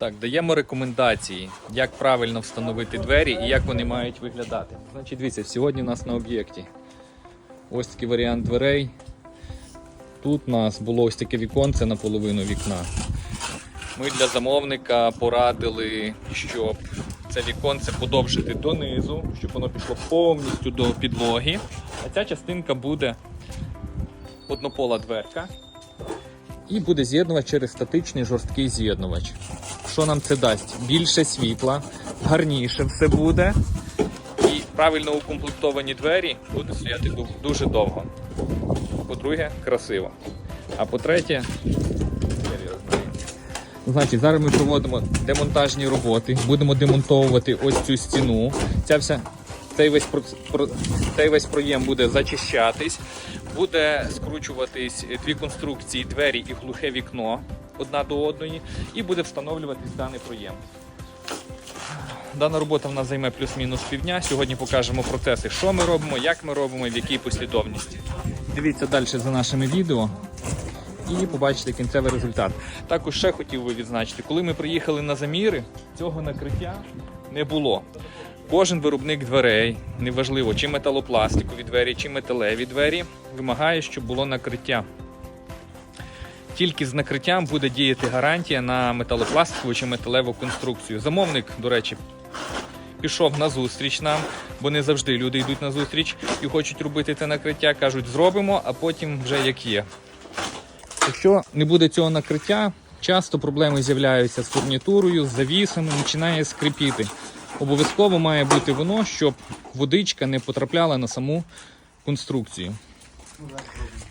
Так, даємо рекомендації, як правильно встановити двері і як вони мають виглядати. Значить, дивіться, сьогодні у нас на об'єкті ось такий варіант дверей. Тут у нас було ось таке віконце на половину вікна. Ми для замовника порадили, щоб це віконце подовжити донизу, щоб воно пішло повністю до підлоги. А ця частинка буде однопола дверка і буде з'єднувач через статичний жорсткий з'єднувач. Що нам це дасть? Більше світла, гарніше все буде. І правильно укомплектовані двері будуть стояти дуже довго. По-друге, красиво. А по-третє, Значить, зараз ми проводимо демонтажні роботи, будемо демонтовувати ось цю стіну. Ця вся, цей, весь, цей весь проєм буде зачищатись, буде скручуватись дві конструкції, двері і глухе вікно одна до одної, і буде встановлюватись даний проєм. Дана робота в нас займе плюс-мінус півдня. Сьогодні покажемо процеси, що ми робимо, як ми робимо, в якій послідовності. Дивіться далі за нашими відео і побачите кінцевий результат. Також ще хотів би відзначити, коли ми приїхали на заміри, цього накриття не було. Кожен виробник дверей, неважливо, чи металопластикові двері, чи металеві двері, вимагає, щоб було накриття. Тільки з накриттям буде діяти гарантія на металопластикову чи металеву конструкцію. Замовник, до речі, пішов на зустріч нам, бо не завжди люди йдуть на зустріч і хочуть робити це накриття, кажуть, зробимо, а потім вже як є. Якщо не буде цього накриття, часто проблеми з'являються з фурнітурою, з завісами, починає скрипіти. Обов'язково має бути воно, щоб водичка не потрапляла на саму конструкцію.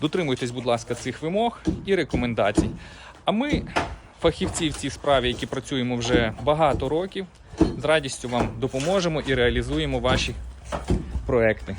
Дотримуйтесь, будь ласка, цих вимог і рекомендацій. А ми, фахівці в цій справі, які працюємо вже багато років, з радістю вам допоможемо і реалізуємо ваші проекти.